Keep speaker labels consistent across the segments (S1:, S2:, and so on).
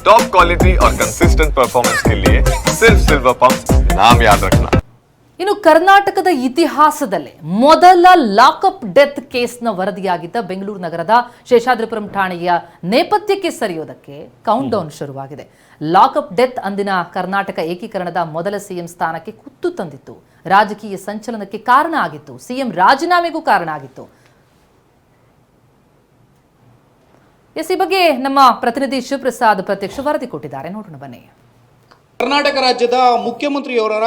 S1: Top quality और consistent performance के लिए सिर्फ सिल्वर पंप नाम याद रखना
S2: ಇನ್ನು ಕರ್ನಾಟಕದ ಇತಿಹಾಸದಲ್ಲೇ ಮೊದಲ ಲಾಕಪ್ ಡೆತ್ ಕೇಸ್ನ ವರದಿಯಾಗಿದ್ದ ಬೆಂಗಳೂರು ನಗರದ ಶೇಷಾದ್ರಿಪುರಂ ಠಾಣೆಯ ನೇಪಥ್ಯಕ್ಕೆ ಸರಿಯೋದಕ್ಕೆ ಕೌಂಟ್ ಡೌನ್ ಶುರುವಾಗಿದೆ ಲಾಕಪ್ ಡೆತ್ ಅಂದಿನ ಕರ್ನಾಟಕ ಏಕೀಕರಣದ ಮೊದಲ ಸಿಎಂ ಸ್ಥಾನಕ್ಕೆ ಕುತ್ತು ತಂದಿತ್ತು ರಾಜಕೀಯ ಸಂಚಲನಕ್ಕೆ ಕಾರಣ ಆಗಿತ್ತು ಸಿಎಂ ರಾಜೀನಾಮೆಗೂ ಕಾರಣ ಆಗಿತ್ತು ಎಸ್ ಈ ಬಗ್ಗೆ ನಮ್ಮ ಪ್ರತಿನಿಧಿ ಶಿವಪ್ರಸಾದ್ ಪ್ರತ್ಯಕ್ಷ ವರದಿ ಕೊಟ್ಟಿದ್ದಾರೆ. ನೋಡೋಣ ಬನ್ನಿ.
S3: ಕರ್ನಾಟಕ ರಾಜ್ಯದ ಮುಖ್ಯಮಂತ್ರಿಯವರ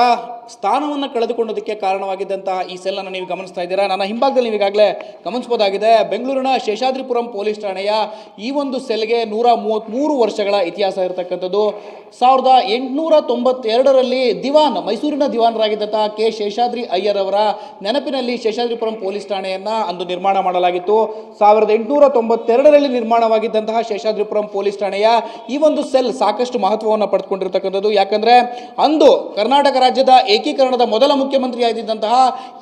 S3: ಸ್ಥಾನವನ್ನು ಕಳೆದುಕೊಂಡೋದಕ್ಕೆ ಕಾರಣವಾಗಿದ್ದಂತಹ ಈ ಸೆಲ್ಲನ್ನು ನೀವು ಗಮನಿಸ್ತಾ ಇದ್ದೀರಾ? ನನ್ನ ಹಿಂಭಾಗದಲ್ಲಿ ನೀವು ಈಗಾಗಲೇ ಗಮನಿಸಬಹುದಾಗಿದೆ ಬೆಂಗಳೂರಿನ ಶೇಷಾದ್ರಿಪುರಂ ಪೊಲೀಸ್ ಠಾಣೆಯ ಈ ಒಂದು ಸೆಲ್ಗೆ ನೂರ ಮೂವತ್ತ್ಮೂರು ವರ್ಷಗಳ ಇತಿಹಾಸ ಇರತಕ್ಕಂಥದ್ದು. ಸಾವಿರದ ಎಂಟುನೂರ ತೊಂಬತ್ತೆರಡರಲ್ಲಿ ದಿವಾನ್, ಮೈಸೂರಿನ ದಿವಾನರಾಗಿದ್ದಂತಹ ಕೆ ಶೇಷಾದ್ರಿ ಅಯ್ಯರ್ ಅವರ ನೆನಪಿನಲ್ಲಿ ಶೇಷಾದ್ರಿಪುರಂ ಪೊಲೀಸ್ ಠಾಣೆಯನ್ನು ಅಂದು ನಿರ್ಮಾಣ ಮಾಡಲಾಗಿತ್ತು. ಸಾವಿರದ ಎಂಟುನೂರ ತೊಂಬತ್ತೆರಡರಲ್ಲಿ ನಿರ್ಮಾಣವಾಗಿದ್ದಂತಹ ಶೇಷಾದ್ರಿಪುರಂ ಪೊಲೀಸ್ ಠಾಣೆಯ ಈ ಒಂದು ಸೆಲ್ ಸಾಕಷ್ಟು ಮಹತ್ವವನ್ನು ಪಡೆದುಕೊಂಡಿರ್ತಕ್ಕಂಥದ್ದು. ಯಾಕಂದರೆ ಅಂದು ಕರ್ನಾಟಕ ರಾಜ್ಯದ ಏಕೀಕರಣದ ಮೊದಲ ಮುಖ್ಯಮಂತ್ರಿಯಾಗಿದ್ದಂತಹ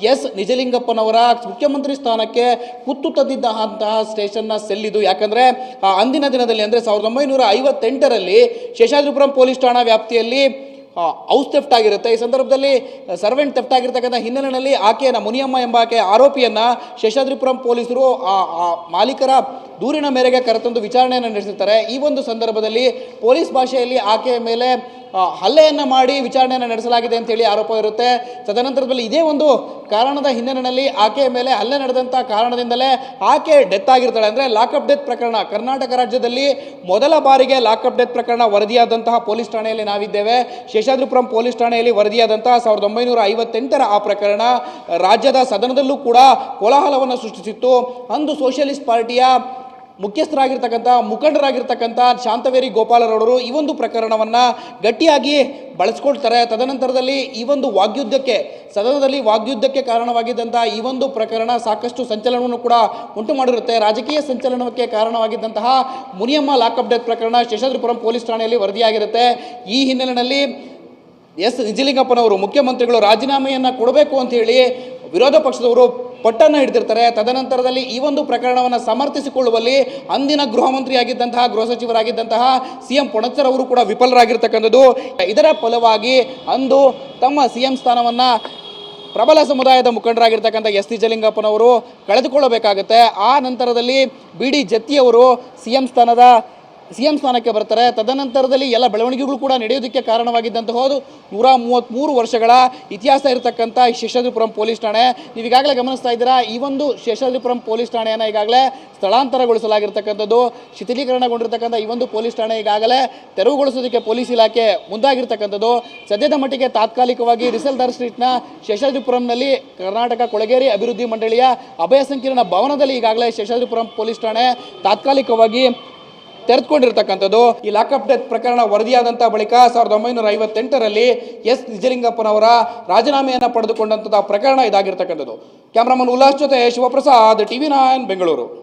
S3: ಎಸ್. ನಿಜಲಿಂಗಪ್ಪನವರ ಮುಖ್ಯಮಂತ್ರಿ ಸ್ಥಾನಕ್ಕೆ ಕುತ್ತು ತಂದಿದ್ದಂತಹ ಸ್ಟೇಷನ್ನ ಸೆಲ್ಲಿದು ಯಾಕಂದರೆ ಅಂದಿನ ದಿನದಲ್ಲಿ ಅಂದ್ರೆ ಸಾವಿರದ ಒಂಬೈನೂರ ಐವತ್ತೆಂಟರಲ್ಲಿ ಶೇಷಾದ್ರಿಪುರಂ ಪೊಲೀಸ್ ಠಾಣಾ ವ್ಯಾಪ್ತಿಯಲ್ಲಿ ಹೌಸ್ ಥೆಫ್ಟ್ ಆಗಿರುತ್ತೆ. ಈ ಸಂದರ್ಭದಲ್ಲಿ ಸರ್ವೆಂಟ್ ಥೆಫ್ಟ್ ಆಗಿರ್ತಕ್ಕಂಥ ಹಿನ್ನೆಲೆಯಲ್ಲಿ ಆಕೆಯನ್ನು ಮುನಿಯಮ್ಮ ಎಂಬ ಆಕೆ ಆರೋಪಿಯನ್ನು ಶೇಷಾದ್ರಿಪುರಂ ಪೊಲೀಸರು ಆ, ಮಾಲೀಕರ ದೂರಿನ ಮೇರೆಗೆ ಕರೆತಂದು ವಿಚಾರಣೆಯನ್ನು ನಡೆಸಿರ್ತಾರೆ ಈ ಒಂದು ಸಂದರ್ಭದಲ್ಲಿ ಪೊಲೀಸ್ ಭಾಷೆಯಲ್ಲಿ ಆಕೆಯ ಮೇಲೆ ಹಲ್ಲೆಯನ್ನು ಮಾಡಿ ವಿಚಾರಣೆಯನ್ನು ನಡೆಸಲಾಗಿದೆ ಅಂತೇಳಿ ಆರೋಪ ಇರುತ್ತೆ. ತದನಂತರದಲ್ಲಿ ಇದೇ ಒಂದು ಕಾರಣದ ಹಿನ್ನೆಲೆಯಲ್ಲಿ ಆಕೆಯ ಮೇಲೆ ಹಲ್ಲೆ ನಡೆದಂಥ ಕಾರಣದಿಂದಲೇ ಆಕೆ ಡೆತ್ ಆಗಿರ್ತಾಳೆ. ಅಂದರೆ ಲಾಕಪ್ ಡೆತ್ ಪ್ರಕರಣ. ಕರ್ನಾಟಕ ರಾಜ್ಯದಲ್ಲಿ ಮೊದಲ ಬಾರಿಗೆ ಲಾಕಪ್ ಡೆತ್ ಪ್ರಕರಣ ವರದಿಯಾದಂತಹ ಪೊಲೀಸ್ ಠಾಣೆಯಲ್ಲಿ ನಾವಿದ್ದೇವೆ. ಶೇಷಾದ್ರಿಪುರಂ ಪೊಲೀಸ್ ಠಾಣೆಯಲ್ಲಿ ವರದಿಯಾದಂತಹ ಸಾವಿರದ ಒಂಬೈನೂರ ಐವತ್ತೆಂಟರ ಆ ಪ್ರಕರಣ ರಾಜ್ಯದ ಸದನದಲ್ಲೂ ಕೂಡ ಕೋಲಾಹಲವನ್ನು ಸೃಷ್ಟಿಸಿತ್ತು. ಅಂದು ಸೋಷಿಯಲಿಸ್ಟ್ ಪಾರ್ಟಿಯ ಮುಖ್ಯಸ್ಥರಾಗಿರ್ತಕ್ಕಂಥ, ಮುಖಂಡರಾಗಿರ್ತಕ್ಕಂಥ ಶಾಂತವೇರಿ ಗೋಪಾಲರವರು ಈ ಒಂದು ಪ್ರಕರಣವನ್ನು ಗಟ್ಟಿಯಾಗಿ ಬಳಸ್ಕೊಳ್ತಾರೆ. ತದನಂತರದಲ್ಲಿ ಈ ಒಂದು ವಾಗ್ಯುದ್ಧಕ್ಕೆ, ಸದನದಲ್ಲಿ ವಾಗ್ಯುದ್ಧಕ್ಕೆ ಕಾರಣವಾಗಿದ್ದಂಥ ಈ ಒಂದು ಪ್ರಕರಣ ಸಾಕಷ್ಟು ಸಂಚಲನವನ್ನು ಕೂಡ ಉಂಟು ಮಾಡಿರುತ್ತೆ. ರಾಜಕೀಯ ಸಂಚಲನಕ್ಕೆ ಕಾರಣವಾಗಿದ್ದಂತಹ ಮುನಿಯಮ್ಮ ಲಾಕಪ್ ಡೆತ್ ಪ್ರಕರಣ ಶೇಷಾದ್ರಿಪುರಂ ಪೊಲೀಸ್ ಠಾಣೆಯಲ್ಲಿ ವರದಿಯಾಗಿರುತ್ತೆ. ಈ ಹಿನ್ನೆಲೆಯಲ್ಲಿ ಎಸ್. ನಿಜಲಿಂಗಪ್ಪನವರು ಮುಖ್ಯಮಂತ್ರಿಗಳು ರಾಜೀನಾಮೆಯನ್ನು ಕೊಡಬೇಕು ಅಂತ ಹೇಳಿ ವಿರೋಧ ಪಕ್ಷದವರು ಪಟ್ಟನ್ನು ಹಿಡಿದಿರ್ತಾರೆ. ತದನಂತರದಲ್ಲಿ ಈ ಒಂದು ಪ್ರಕರಣವನ್ನು ಸಮರ್ಥಿಸಿಕೊಳ್ಳುವಲ್ಲಿ ಅಂದಿನ ಗೃಹ ಮಂತ್ರಿಯಾಗಿದ್ದಂತಹ, ಗೃಹ ಸಚಿವರಾಗಿದ್ದಂತಹ ಸಿ ಎಂ ಪೊಣಚರ್ ಅವರು ಕೂಡ ವಿಫಲರಾಗಿರ್ತಕ್ಕಂಥದ್ದು. ಇದರ ಫಲವಾಗಿ ಅಂದು ತಮ್ಮ ಸಿ ಎಂ ಸ್ಥಾನವನ್ನು ಪ್ರಬಲ ಸಮುದಾಯದ ಮುಖಂಡರಾಗಿರ್ತಕ್ಕಂಥ ಎಸ್ ಟಿ ಜಲಿಂಗಪ್ಪನವರು ಕಳೆದುಕೊಳ್ಳಬೇಕಾಗುತ್ತೆ. ಆ ನಂತರದಲ್ಲಿ ಬಿ ಡಿ ಜತ್ತಿಯವರು ಸಿ ಎಂ ಸ್ಥಾನದ ಸಿ ಎಂ ಸ್ಥಾನಕ್ಕೆ ಬರ್ತಾರೆ. ತದನಂತರದಲ್ಲಿ ಎಲ್ಲ ಬೆಳವಣಿಗೆಗಳು ಕೂಡ ನಡೆಯೋದಕ್ಕೆ ಕಾರಣವಾಗಿದ್ದಂತಹದು ನೂರ ಮೂವತ್ತ್ಮೂರು ವರ್ಷಗಳ ಇತಿಹಾಸ ಇರತಕ್ಕಂಥ ಶೇಷಾದ್ರಿಪುರಂ ಪೊಲೀಸ್ ಠಾಣೆ. ನೀವು ಈಗಾಗಲೇ ಗಮನಿಸ್ತಾ ಇದ್ದೀರಾ, ಈ ಒಂದು ಶೇಷಾದ್ರಿಪುರಂ ಪೊಲೀಸ್ ಠಾಣೆಯನ್ನು ಈಗಾಗಲೇ ಸ್ಥಳಾಂತರಗೊಳಿಸಲಾಗಿರ್ತಕ್ಕಂಥದ್ದು, ಶಿಥಿಲೀಕರಣಗೊಂಡಿರ್ತಕ್ಕಂಥ ಈ ಒಂದು ಪೊಲೀಸ್ ಠಾಣೆ ಈಗಾಗಲೇ ತೆರವುಗೊಳಿಸೋದಕ್ಕೆ ಪೊಲೀಸ್ ಇಲಾಖೆ ಮುಂದಾಗಿರ್ತಕ್ಕಂಥದ್ದು. ಸದ್ಯದ ಮಟ್ಟಿಗೆ ತಾತ್ಕಾಲಿಕವಾಗಿ ರಿಸಲ್ದಾರ್ ಸ್ಟ್ರೀಟ್ನ ಶೇಷಾದ್ರಿಪುರಂನಲ್ಲಿ ಕರ್ನಾಟಕ ಕೊಳಗೇರಿ ಅಭಿವೃದ್ಧಿ ಮಂಡಳಿಯ ಅಭಯ ಸಂಕೀರ್ಣ ಭವನದಲ್ಲಿ ಈಗಾಗಲೇ ಶೇಷಾದ್ರಿಪುರಂ ಪೊಲೀಸ್ ಠಾಣೆ ತಾತ್ಕಾಲಿಕವಾಗಿ ತೆರೆದುಕೊಂಡಿರ್ತಕ್ಕಂಥದ್ದು. ಈ ಲಾಕಪ್ ಡೆತ್ ಪ್ರಕರಣ ವರದಿಯಾದಂಥ ಬಳಿಕ ಸಾವಿರದ ಒಂಬೈನೂರ ಐವತ್ತೆಂಟರಲ್ಲಿ ಎಸ್. ನಿಜಲಿಂಗಪ್ಪನವರ ರಾಜೀನಾಮೆಯನ್ನು ಪಡೆದುಕೊಂಡಂತಹ ಪ್ರಕರಣ ಇದಾಗಿರ್ತಕ್ಕಂಥದ್ದು. ಕ್ಯಾಮ್ರಾಮನ್ ಉಲ್ಲಾಸ್ ಜೊತೆ ಶಿವಪ್ರಸಾದ್, ಟಿವಿ ನೈನ್, ಬೆಂಗಳೂರು.